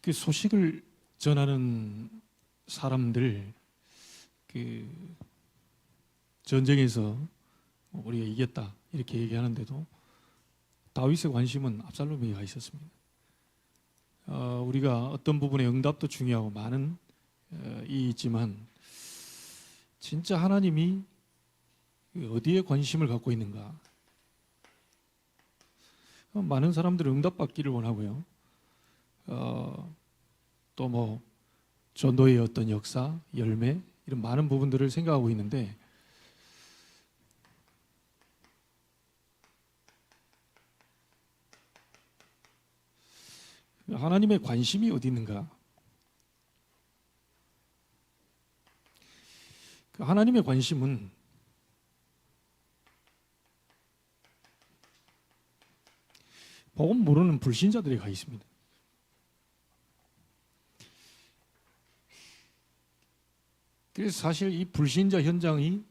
그 소식을 전하는 사람들 그 전쟁에서 우리가 이겼다 이렇게 얘기하는데도 다윗의 관심은 압살롬에게 가 있었습니다. 어, 우리가 어떤 부분의 응답도 중요하고 많은 어, 이 있지만 진짜 하나님이 어디에 관심을 갖고 있는가? 어, 많은 사람들은 응답받기를 원하고요. 어, 또뭐 전도의 어떤 역사, 열매 이런 많은 부분들을 생각하고 있는데 하나님의 관심이 어디 있는가? 그 하나님의 관심은 복음 모르는 불신자들에 가 있습니다. 그래서 사실 이 불신자 현장이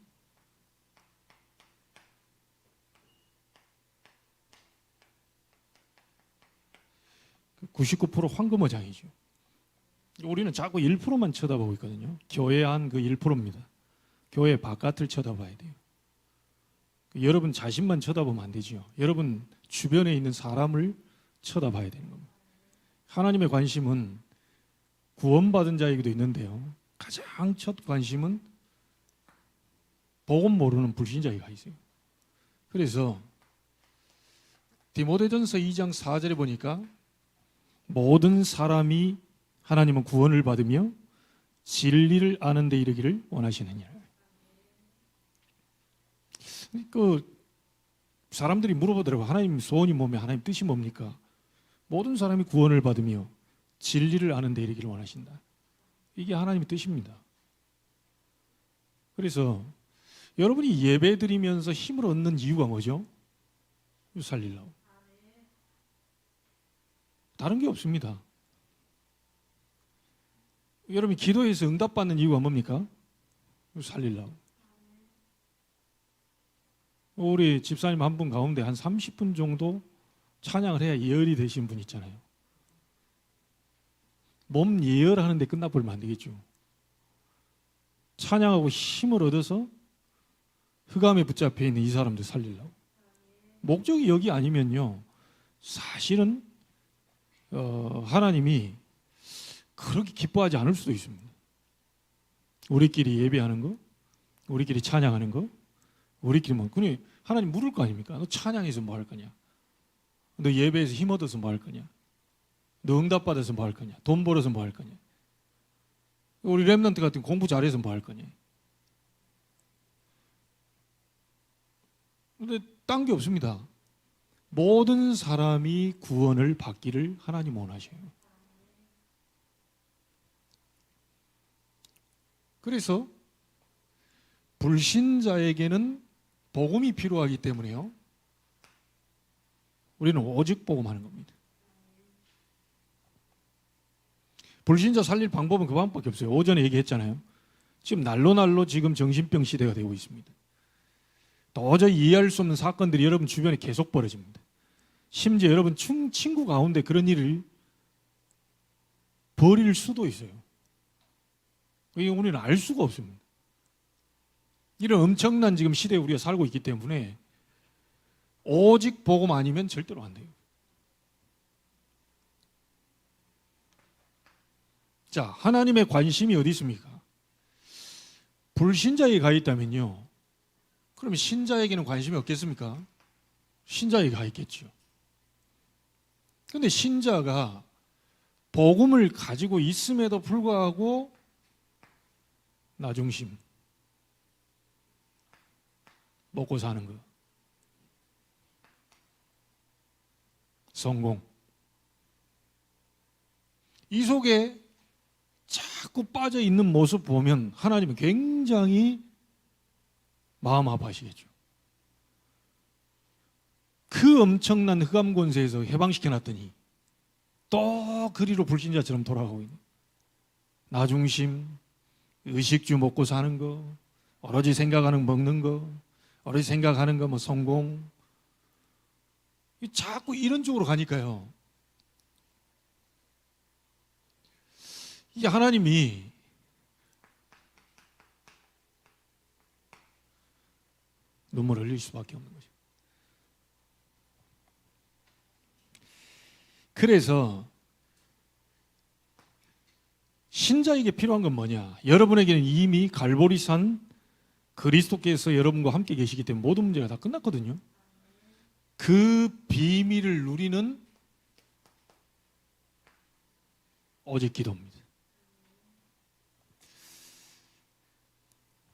그99% 황금어장이죠. 우리는 자꾸 1%만 쳐다보고 있거든요. 교회 안그 1%입니다. 교회 바깥을 쳐다봐야 돼요. 그 여러분 자신만 쳐다보면 안 되지요. 여러분 주변에 있는 사람을 쳐다봐야 되는 겁니다. 하나님의 관심은 구원받은 자에게도 있는데요. 가장 첫 관심은 복음 모르는 불신자에게 가 있어요. 그래서 디모데전서 2장 4절에 보니까 모든 사람이 하나님은 구원을 받으며 진리를 아는 데 이르기를 원하시느니라. 그 사람들이 물어보더라고 하나님 소원이 뭐며 하나님 뜻이 뭡니까? 모든 사람이 구원을 받으며 진리를 아는 데 이르기를 원하신다. 이게 하나님의 뜻입니다. 그래서 여러분이 예배 드리면서 힘을 얻는 이유가 뭐죠? 살리려고. 다른 게 없습니다. 여러분이 기도해서 응답받는 이유가 뭡니까? 살리려고. 우리 집사님 한 분 가운데 한 30분 정도 찬양을 해야 예열이 되신 분 있잖아요. 몸 예열하는 데 끝나버리면 안 되겠죠. 찬양하고 힘을 얻어서 흑암에 붙잡혀 있는 이 사람들 살리려고. 목적이 여기 아니면요. 사실은 어, 하나님이 그렇게 기뻐하지 않을 수도 있습니다. 우리끼리 예배하는 거, 우리끼리 찬양하는 거, 우리끼리 뭐, 그니 하나님 물을 거 아닙니까? 너 찬양해서 뭐 할 거냐? 너 예배에서 힘 얻어서 뭐 할 거냐? 너 응답 받아서 뭐 할 거냐? 돈 벌어서 뭐 할 거냐? 우리 랩런트 같은 공부 잘해서 뭐 할 거냐? 근데 딴 게 없습니다. 모든 사람이 구원을 받기를 하나님 원하셔요. 그래서 불신자에게는 복음이 필요하기 때문에요. 우리는 오직 복음하는 겁니다. 불신자 살릴 방법은 그 방법밖에 없어요. 오전에 얘기했잖아요. 지금 날로 날로 지금 정신병 시대가 되고 있습니다. 도저히 이해할 수 없는 사건들이 여러분 주변에 계속 벌어집니다. 심지어 여러분 친- 친구 가운데 그런 일을 벌일 수도 있어요. 이게 우리는 알 수가 없습니다. 이런 엄청난 지금 시대에 우리가 살고 있기 때문에 오직 복음 아니면 절대로 안 돼요. 자, 하나님의 관심이 어디 있습니까? 불신자에게 가 있다면요. 그러면 신자에게는 관심이 없겠습니까? 신자에게 가 있겠죠. 근데 신자가 복음을 가지고 있음에도 불구하고 나중심 먹고 사는 거 성공 이 속에 자꾸 빠져 있는 모습 보면 하나님은 굉장히 마음 아파하시겠죠. 그 엄청난 흑암 권세에서 해방시켜 놨더니 또 그리로 불신자처럼 돌아가고 있는 나중심, 의식주 먹고 사는 거, 오로지 생각하는 먹는 거, 오로지 생각하는 거 뭐 성공. 이 자꾸 이런 쪽으로 가니까요. 이게 하나님이 눈물을 흘릴 수밖에 없는 거죠. 그래서 신자에게 필요한 건 뭐냐? 여러분에게는 이미 갈보리산 그리스도께서 여러분과 함께 계시기 때문에 모든 문제가 다 끝났거든요. 그 비밀을 누리는 오직 기도입니다.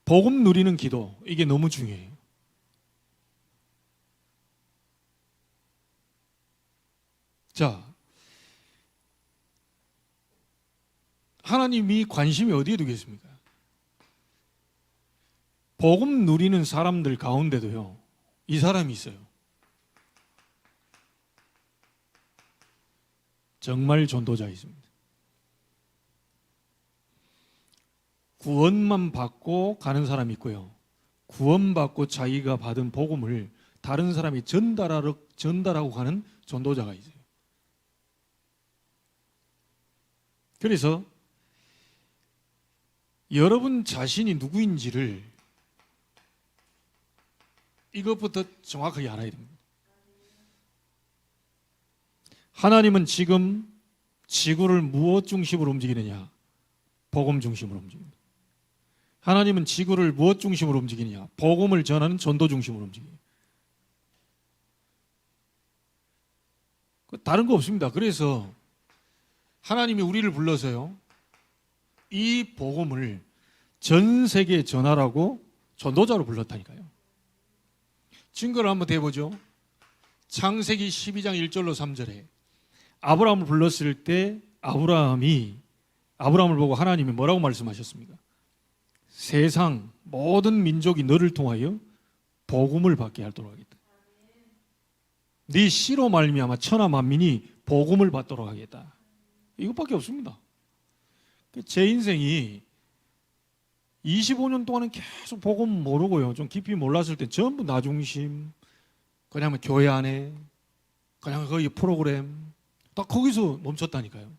복음 누리는 기도 이게 너무 중요해요. 자, 하나님이 관심이 어디에 두겠습니까? 복음 누리는 사람들 가운데도요, 이 사람이 있어요. 정말 전도자 있습니다. 구원만 받고 가는 사람이 있고요. 구원받고 자기가 받은 복음을 다른 사람이 전달하러, 전달하고 가는 전도자가 있어요. 그래서 여러분 자신이 누구인지를 이것부터 정확하게 알아야 됩니다. 하나님은 지금 지구를 무엇 중심으로 움직이느냐? 복음 중심으로 움직입니다. 하나님은 지구를 무엇 중심으로 움직이느냐? 복음을 전하는 전도 중심으로 움직여요. 그 다른 거 없습니다. 그래서 하나님이 우리를 불러서요. 이 복음을 전 세계에 전하라고 전도자로 불렀다니까요. 증거를 한번 대보죠. 창세기 12장 1절로 3절에 아브라함을 불렀을 때 아브라함이 아브라함을 보고 하나님이 뭐라고 말씀하셨습니까? 세상 모든 민족이 너를 통하여 복음을 받게 하도록 하겠다. 네 씨로 말미암아 천하 만민이 복음을 받도록 하겠다. 이것밖에 없습니다. 제 인생이 25년 동안은 계속 복음 모르고요. 좀 깊이 몰랐을 때 전부 나 중심, 그냥 뭐 교회 안에, 그냥 거기 프로그램, 딱 거기서 멈췄다니까요.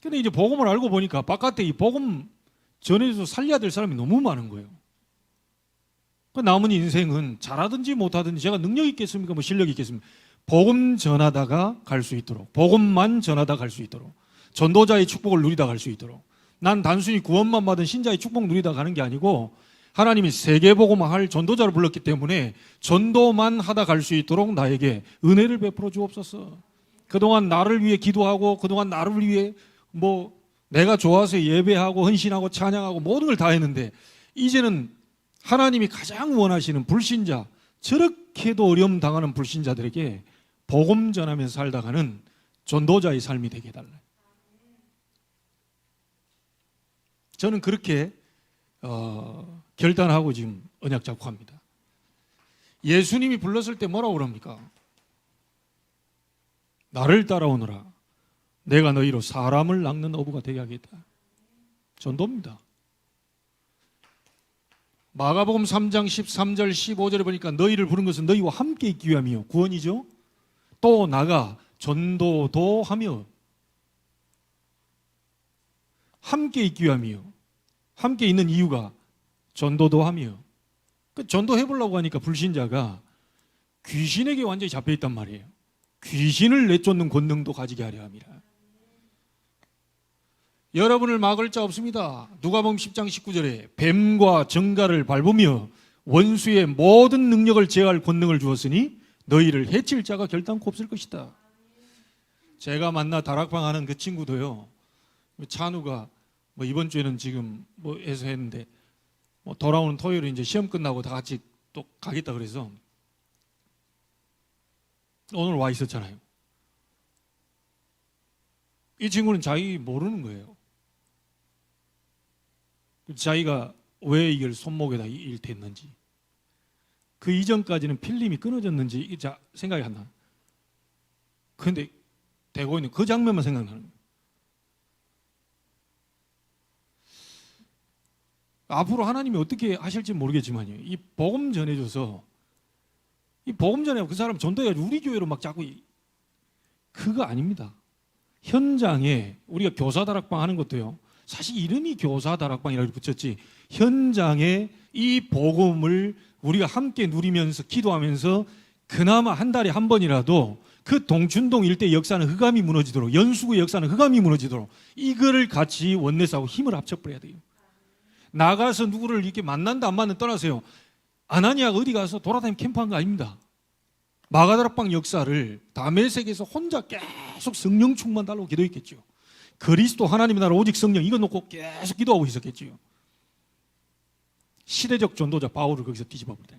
근데 이제 복음을 알고 보니까 바깥에 이 복음 전해서 살려야 될 사람이 너무 많은 거예요. 그 남은 인생은 잘하든지 못하든지 제가 능력 있겠습니까? 뭐 실력 있겠습니까? 복음 전하다가 갈 수 있도록 복음만 전하다 갈 수 있도록 전도자의 축복을 누리다 갈 수 있도록 난 단순히 구원만 받은 신자의 축복 누리다 가는 게 아니고 하나님이 세계 복음을 할 전도자를 불렀기 때문에 전도만 하다 갈 수 있도록 나에게 은혜를 베풀어 주옵소서. 그동안 나를 위해 기도하고 그동안 나를 위해 뭐 내가 좋아서 예배하고 헌신하고 찬양하고 모든 걸 다 했는데 이제는 하나님이 가장 원하시는 불신자 저렇게도 어려움 당하는 불신자들에게 복음 전하면서 살다가는 전도자의 삶이 되게 해달라. 저는 그렇게 어, 결단하고 지금 언약 잡고 합니다. 예수님이 불렀을 때 뭐라고 그럽니까? 나를 따라오너라. 내가 너희로 사람을 낚는 어부가 되게 하겠다. 전도입니다. 마가복음 3장 13절 15절에 보니까 너희를 부른 것은 너희와 함께 있기 위함이요 구원이죠. 또 나가 전도도 하며 함께 있기 위함이요. 함께 있는 이유가 전도도 하며 그 전도해 보려고 하니까 불신자가 귀신에게 완전히 잡혀 있단 말이에요. 귀신을 내쫓는 권능도 가지게 하려 함이라. 여러분을 막을 자 없습니다. 누가복음 10장 19절에 뱀과 정갈을 밟으며 원수의 모든 능력을 제어할 권능을 주었으니 너희를 해칠 자가 결단코 없을 것이다. 제가 만나 다락방 하는 그 친구도요. 찬우가 뭐 이번 주에는 지금 뭐 해서 했는데 뭐 돌아오는 토요일에 이제 시험 끝나고 다 같이 또 가겠다 그래서 오늘 와 있었잖아요. 이 친구는 자기 모르는 거예요. 자기가 왜 이걸 손목에다 일댔는지 그 이전까지는 필름이 끊어졌는지 생각이 안 나. 그런데 되고 있는 그 장면만 생각나는 거예요. 앞으로 하나님이 어떻게 하실지 모르겠지만요. 이 복음 전해줘서 이 복음 전에 그 사람 전도해가지고 우리 교회로 막 자꾸 이- 그거 아닙니다. 현장에 우리가 교사 다락방 하는 것도요. 사실 이름이 교사 다락방이라고 붙였지 현장에 이 복음을 우리가 함께 누리면서 기도하면서 그나마 한 달에 한 번이라도 그 동춘동 일대 역사는 흑암이 무너지도록 연수구 역사는 흑암이 무너지도록 이거를 같이 원내사하고 힘을 합쳐버려야 돼요. 나가서 누구를 이렇게 만난다 안 만난다 떠나세요. 아나니아가 어디 가서 돌아다니며 캠프한 거 아닙니다. 마가다락방 역사를 다메섹에서 혼자 계속 성령 충만 달라고 기도했겠죠. 그리스도 하나님의 나라 오직 성령 이거 놓고 계속 기도하고 있었겠지요. 시대적 전도자 바울을 거기서 뒤집어 버리다.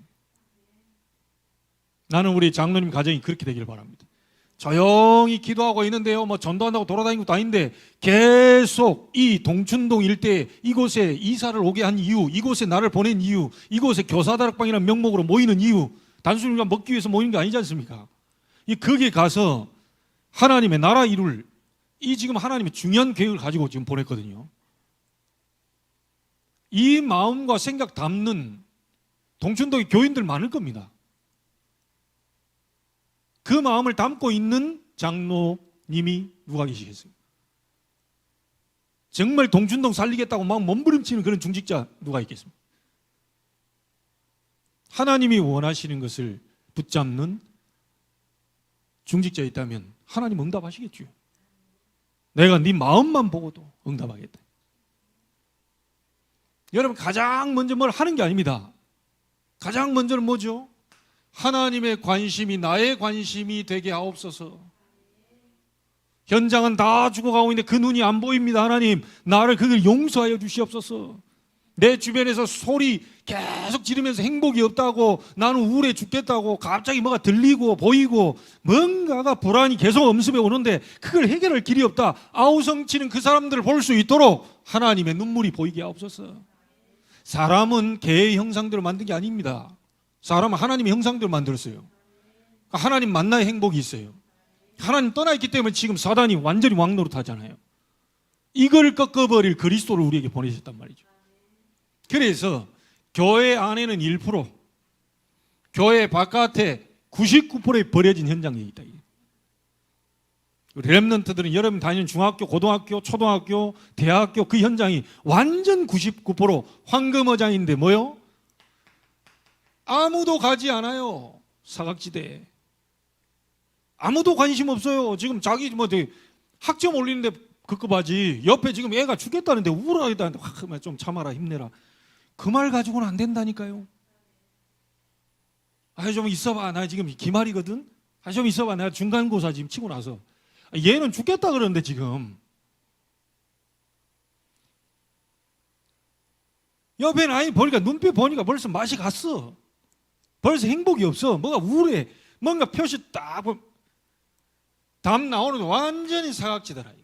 나는 우리 장로님 가정이 그렇게 되기를 바랍니다. 조용히 기도하고 있는데요. 뭐 전도한다고 돌아다니는 것도 아닌데 계속 이 동춘동 일대 이곳에 이사를 오게 한 이유, 이곳에 나를 보낸 이유, 이곳에 교사다락방이라는 명목으로 모이는 이유, 단순히 먹기 위해서 모이는 게 아니지 않습니까? 이 거기에 가서 하나님의 나라 이룰 이 지금 하나님의 중요한 계획을 가지고 지금 보냈거든요. 이 마음과 생각 담는 동춘동의 교인들 많을 겁니다. 그 마음을 담고 있는 장로님이 누가 계시겠어요? 정말 동춘동 살리겠다고 막 몸부림치는 그런 중직자 누가 있겠습니까? 하나님이 원하시는 것을 붙잡는 중직자 있다면 하나님 응답하시겠죠. 내가 네 마음만 보고도 응답하겠다. 여러분 가장 먼저 뭘 하는 게 아닙니다. 가장 먼저는 뭐죠? 하나님의 관심이 나의 관심이 되게 하옵소서. 현장은 다 죽어가고 있는데 그 눈이 안 보입니다. 하나님, 나를 그걸 용서하여 주시옵소서. 내 주변에서 소리 계속 지르면서 행복이 없다고 나는 우울해 죽겠다고 갑자기 뭐가 들리고 보이고 뭔가가 불안이 계속 엄습해 오는데 그걸 해결할 길이 없다. 아우성치는 그 사람들을 볼 수 있도록 하나님의 눈물이 보이게 하옵소서. 사람은 개의 형상대로 만든 게 아닙니다. 사람은 하나님의 형상대로 만들었어요. 그러니까 하나님 만나야 행복이 있어요. 하나님 떠나 있기 때문에 지금 사단이 완전히 왕노릇 하잖아요. 이걸 꺾어버릴 그리스도를 우리에게 보내셨단 말이죠. 그래서 교회 안에는 1%, 교회 바깥에 99%의 버려진 현장이 있다. 랩런트들은 여러분 다니는 중학교, 고등학교, 초등학교, 대학교 그 현장이 완전 99% 황금어장인데 뭐요? 아무도 가지 않아요. 사각지대에. 아무도 관심 없어요. 지금 자기 뭐 학점 올리는데 급급하지. 옆에 지금 애가 죽겠다는데 우울하다는데 확, 좀 참아라 힘내라. 그 말 가지고는 안 된다니까요. 아, 좀 있어봐. 나 지금 기말이거든. 아, 좀 있어봐. 내가 중간고사 지금 치고 나서. 아, 얘는 죽겠다 그러는데 지금. 옆에 아이 보니까 눈빛 보니까 벌써 맛이 갔어. 벌써 행복이 없어. 뭐가 우울해. 뭔가 표시 딱, 보- 담 나오는 거 완전히 사각지더라. 이게.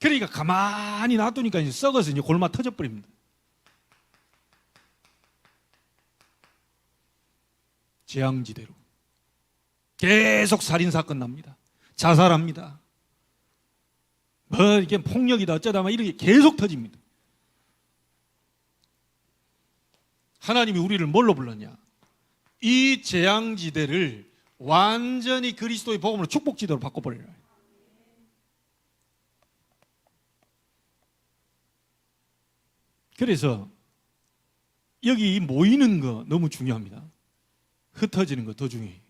그러니까 가만히 놔두니까 이제 썩어서 이제 골마 터져버립니다. 재앙지대로. 계속 살인사건 납니다. 자살합니다. 뭐, 이게 폭력이다, 어쩌다, 막 이렇게 계속 터집니다. 하나님이 우리를 뭘로 불렀냐? 이 재앙지대를 완전히 그리스도의 복음으로 축복지대로 바꿔버리라. 그래서 여기 모이는 거 너무 중요합니다. 흩어지는 거더 중요해요.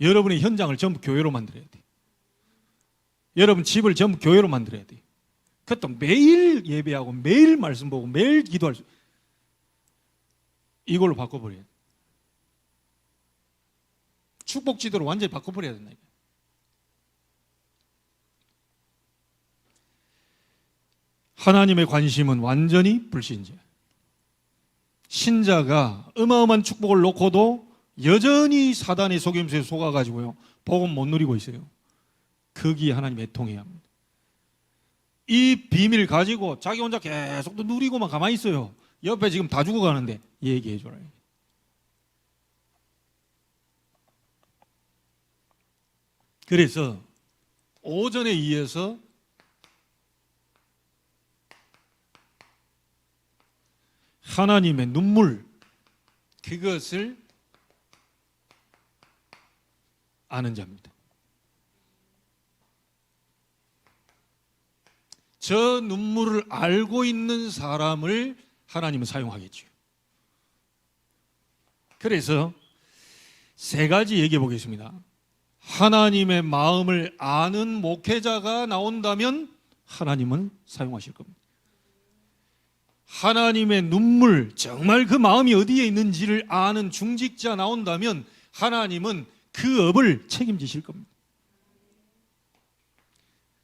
여러분의 현장을 전부 교회로 만들어야 돼. 여러분 집을 전부 교회로 만들어야 돼. 그것도 매일 예배하고 매일 말씀 보고 매일 기도할 수 이걸로 바꿔버려야 돼. 축복 지도로 완전히 바꿔버려야 된다. 하나님의 관심은 완전히 불신자. 신자가 어마어마한 축복을 놓고도 여전히 사단의 속임수에 속아가지고요. 복음 못 누리고 있어요. 거기에 하나님 애통해야 합니다. 이 비밀 가지고 자기 혼자 계속 또 누리고만 가만히 있어요. 옆에 지금 다 죽어가는데 얘기해 줘라. 그래서 오전에 이어서 하나님의 눈물 그것을 아는 자입니다. 저 눈물을 알고 있는 사람을 하나님은 사용하겠죠. 그래서 세 가지 얘기해 보겠습니다. 하나님의 마음을 아는 목회자가 나온다면 하나님은 사용하실 겁니다. 하나님의 눈물, 정말 그 마음이 어디에 있는지를 아는 중직자 나온다면 하나님은 그 업을 책임지실 겁니다.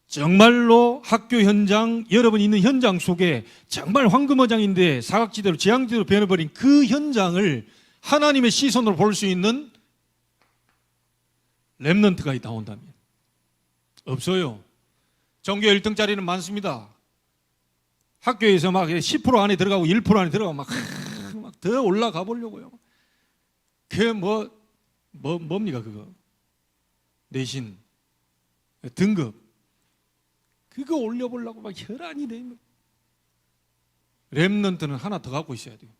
정말로 학교 현장, 여러분 있는 현장 속에 정말 황금어장인데 사각지대로 지향지대로 변해버린 그 현장을 하나님의 시선으로 볼 수 있는 랩런트가 나온다면 없어요. 전교 1등짜리는 많습니다. 학교에서 막 10% 안에 들어가고 1% 안에 들어가고 막 더 올라가 보려고요. 그게 뭐, 뭐 뭡니까 그거? 내신 등급 그거 올려보려고 막 혈안이 돼. 랩런트는 하나 더 갖고 있어야 돼요.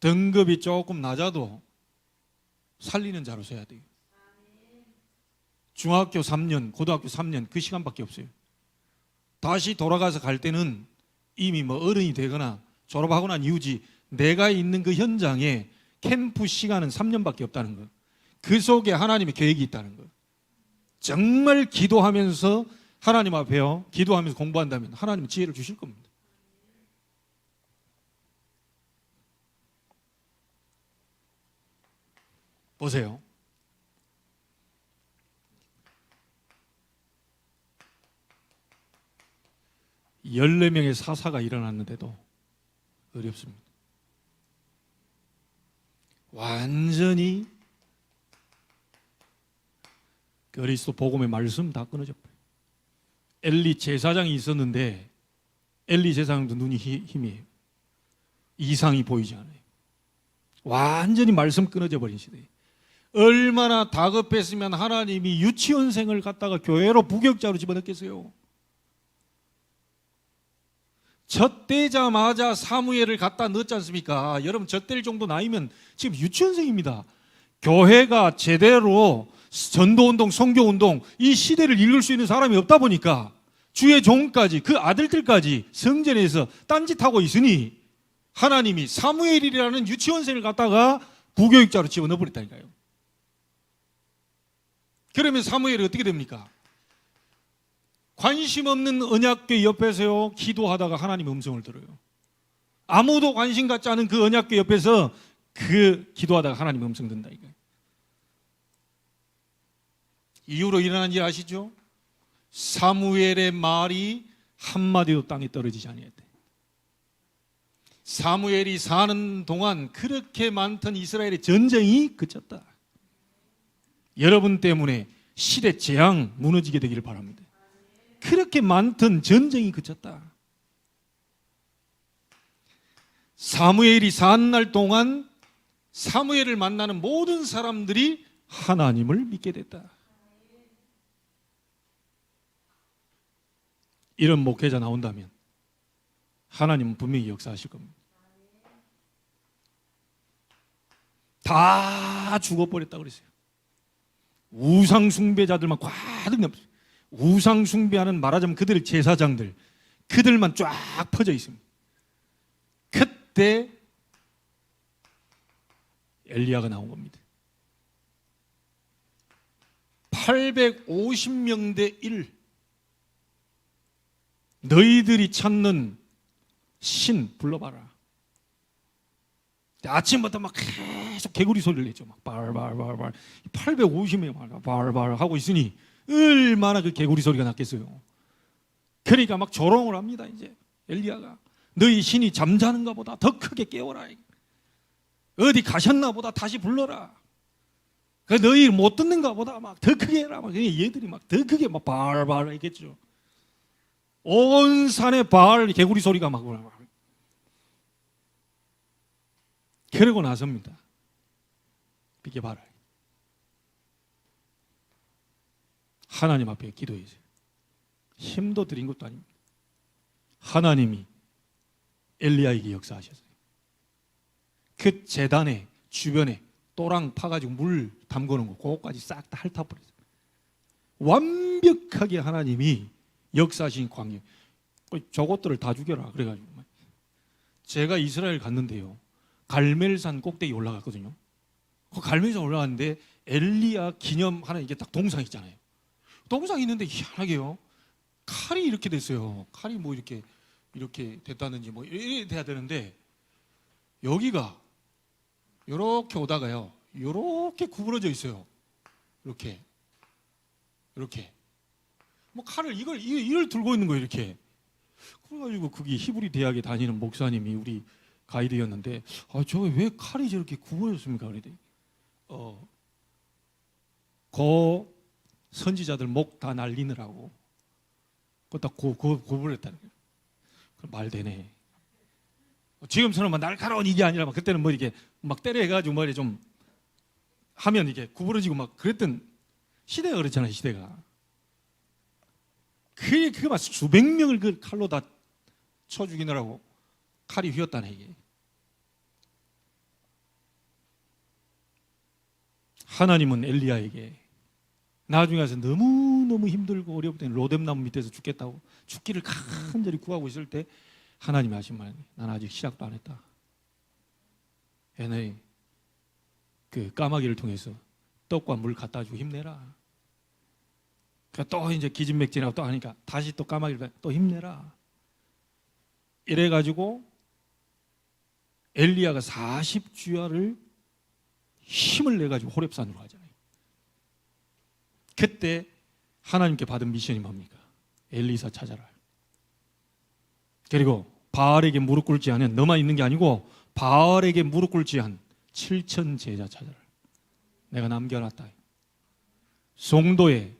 등급이 조금 낮아도 살리는 자로 서야 돼요. 중학교 3년, 고등학교 3년 그 시간밖에 없어요. 다시 돌아가서 갈 때는 이미 뭐 어른이 되거나 졸업하고 난 이후지 내가 있는 그 현장에 캠프 시간은 3년밖에 없다는 거. 그 속에 하나님의 계획이 있다는 거. 정말 기도하면서 하나님 앞에요. 기도하면서 공부한다면 하나님은 지혜를 주실 겁니다. 보세요. 열네 명의 사사가 일어났는데도 어렵습니다. 완전히 그리스도 복음의 말씀 다 끊어져 버려요. 엘리 제사장이 있었는데 엘리 제사장도 눈이 희- 힘이에요. 이상이 보이지 않아요. 완전히 말씀 끊어져 버린 시대에 얼마나 다급했으면 하나님이 유치원생을 갖다가 교회로 부격자로 집어넣겠어요. 젖대자마자 사무엘을 갖다 넣었지 않습니까? 여러분 젖댈 정도 나이면 지금 유치원생입니다. 교회가 제대로 전도운동, 성교운동 이 시대를 읽을 수 있는 사람이 없다 보니까 주의 종까지 그 아들들까지 성전에서 딴짓하고 있으니 하나님이 사무엘이라는 유치원생을 갖다가 부교육자로 집어넣어 버렸다니까요. 그러면 사무엘이 어떻게 됩니까? 관심 없는 언약궤 옆에서요 기도하다가 하나님의 음성을 들어요. 아무도 관심 갖지 않은 그 언약궤 옆에서 그 기도하다가 하나님의 음성 듣는다 이거예요. 이후로 일어난 일 아시죠? 사무엘의 말이 한 마디도 땅에 떨어지지 아니했대. 사무엘이 사는 동안 그렇게 많던 이스라엘의 전쟁이 그쳤다. 여러분 때문에 시대 재앙 무너지게 되기를 바랍니다. 그렇게 많던 전쟁이 그쳤다. 사무엘이 사는 날 동안 사무엘을 만나는 모든 사람들이 하나님을 믿게 됐다. 이런 목회자 나온다면 하나님은 분명히 역사하실 겁니다. 다 죽어버렸다 그랬어요. 우상 숭배자들만 과득 넘 우상 숭배하는 말하자면 그들의 제사장들 그들만 쫙 퍼져 있습니다. 그때 엘리야가 나온 겁니다. 850명 대 1. 너희들이 찾는 신 불러봐라. 아침부터 막 계속 개구리 소리를 내죠. 막 발발발발. 850명 막 발발 하고 있으니 얼마나 그 개구리 소리가 났겠어요. 그러니까 막 조롱을 합니다. 이제 엘리야가 너희 신이 잠자는가 보다 더 크게 깨워라. 어디 가셨나 보다 다시 불러라. 그 너희 못 듣는가 보다 막 더 크게 해라. 막 얘들이 막 더 크게 막 발발 했겠죠. 온 산에 발 개구리 소리가 막 그러고 나섭니다. 비켜봐라. 하나님 앞에 기도해서 힘도 드린 것도 아닙니다. 하나님이 엘리야에게 역사하셨어요. 그 재단의 주변에 또랑 파가지고 물 담그는 거 그거까지 싹 다 핥아버렸어요. 완벽하게 하나님이 역사하신. 어, 저것들을 다 죽여라 그래가지고 제가 이스라엘 갔는데요 갈멜산 꼭대기 올라갔거든요 그 갈멜산 올라갔는데 엘리야 기념 하나 이게 딱 동상 있잖아요 동상 있는데 희한하게요. 칼이 이렇게 됐어요. 칼이 뭐 이렇게 이렇게 됐다든지 뭐 이렇게 돼야 되는데 여기가 이렇게 오다가요. 이렇게 구부러져 있어요. 이렇게. 이렇게. 뭐 칼을 이걸 이- 이걸 들고 있는 거예요 이렇게. 그래가지고 거기 히브리 대학에 다니는 목사님이 우리 가이드였는데 아저왜 칼이 저렇게 구부러졌습니까? 그랬더니 어그 선지자들 목 다 날리느라고. 그딱 고, 고, 고불했다는 거예요 말 되네. 지금처럼 막 날카로운 이게 아니라 막 그때는 뭐 이렇게 막 때려 해가지고 머리 좀 하면 이게 구부러지고 막 그랬던 시대가 그렇잖아요 시대가. 그게 그거 막 수백 명을 그 칼로 다 쳐 죽이느라고 칼이 휘었다네 이게. 하나님은 엘리야에게 나중에 가서 너무너무 힘들고 어려울 때 로뎀나무 밑에서 죽겠다고 죽기를 간절히 구하고 있을 때 하나님이 하신 말, 난 아직 시작도 안 했다. 얘네 그 까마귀를 통해서 떡과 물 갖다 주고 힘내라. 그러니까 또 이제 기진맥진하고 또 하니까 다시 또 까마귀를 또 힘내라. 이래 가지고 엘리야가 40주야를 힘을 내 가지고 호렙산으로 가잖아요. 그때 하나님께 받은 미션이 뭡니까? 엘리사 찾아라. 그리고 바알에게 무릎 꿇지 않은 너만 있는 게 아니고 바알에게 무릎 꿇지 않은 7천 제자 찾아라. 내가 남겨놨다. 송도에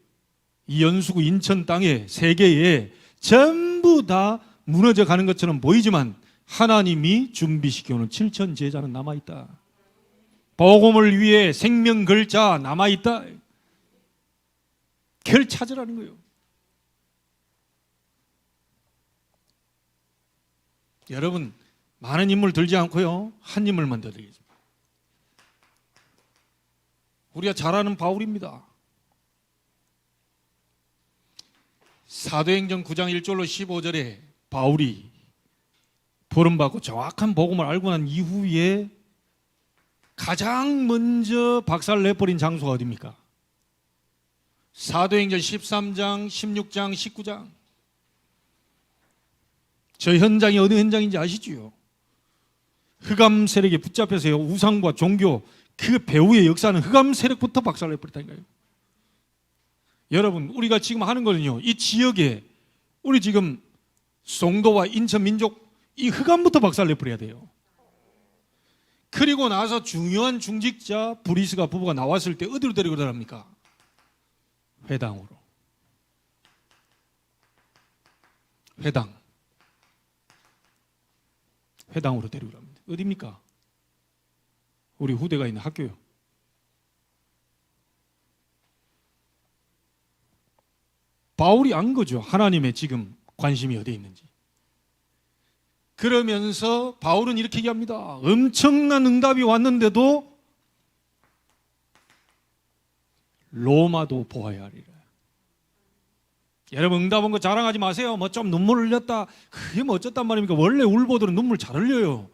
이 연수구 인천 땅에 세계에 전부 다 무너져 가는 것처럼 보이지만 하나님이 준비시켜 놓은 7천 제자는 남아 있다. 복음을 위해 생명 걸자 남아 있다. 걔를 찾으라는 거예요. 여러분 많은 인물 들지 않고요 한 인물만 더 드리겠습니다. 우리가 잘 아는 바울입니다. 사도행전 9장 1절로 15절에 바울이 부름받고 정확한 복음을 알고 난 이후에 가장 먼저 박살 내버린 장소가 어디입니까? 사도행전 13장, 16장, 19장. 저 현장이 어느 현장인지 아시지요? 흑암 세력에 붙잡혀서요 우상과 종교 그 배후의 역사는 흑암 세력부터 박살 내버렸다니까요. 여러분 우리가 지금 하는 거는요 이 지역에 우리 지금 송도와 인천 민족 이 흑암부터 박살 내버려야 돼요. 그리고 나서 중요한 중직자 브리스가 부부가 나왔을 때 어디로 데리고 들어갑니까? 회당으로. 회당. 회당으로 데리고 갑니다. 어디입니까? 우리 후대가 있는 학교요. 바울이 안 거죠. 하나님의 지금 관심이 어디에 있는지. 그러면서 바울은 이렇게 얘기합니다. 엄청난 응답이 왔는데도 로마도 보아야 하리라. 여러분 응답 온거 자랑하지 마세요. 뭐 좀 눈물 흘렸다. 그게 뭐 어쩌단 말입니까? 원래 울보들은 눈물 잘 흘려요.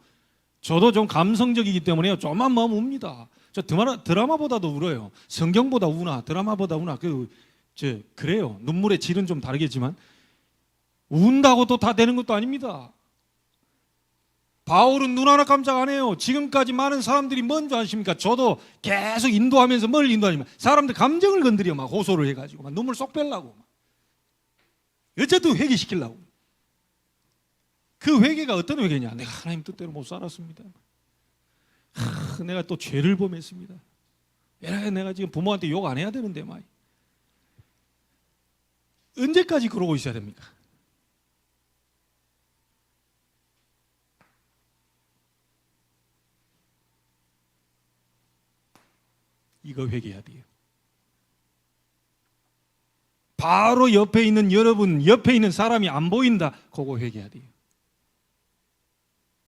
저도 좀 감성적이기 때문에요. 좀만 마음 웁니다. 저 드라마, 드라마보다도 울어요. 성경보다 우나 드라마보다 우나 그, 저, 그래요. 눈물의 질은 좀 다르겠지만 운다고 또 다 되는 것도 아닙니다. 바울은 눈 하나 깜짝 안 해요. 지금까지 많은 사람들이 뭔지 아십니까? 저도 계속 인도하면서 뭘 인도하냐면 사람들 감정을 건드려 막 호소를 해가지고 막 눈물 쏙 빼려고. 어쨌든 회개시키려고. 그 회개가 어떤 회개냐? 내가 하나님 뜻대로 못 살았습니다. 하, 내가 또 죄를 범했습니다. 에라, 내가 지금 부모한테 욕 안 해야 되는데 막. 언제까지 그러고 있어야 됩니까? 이거 회개해야 돼요. 바로 옆에 있는 여러분, 옆에 있는 사람이 안 보인다. 그거 회개해야 돼요.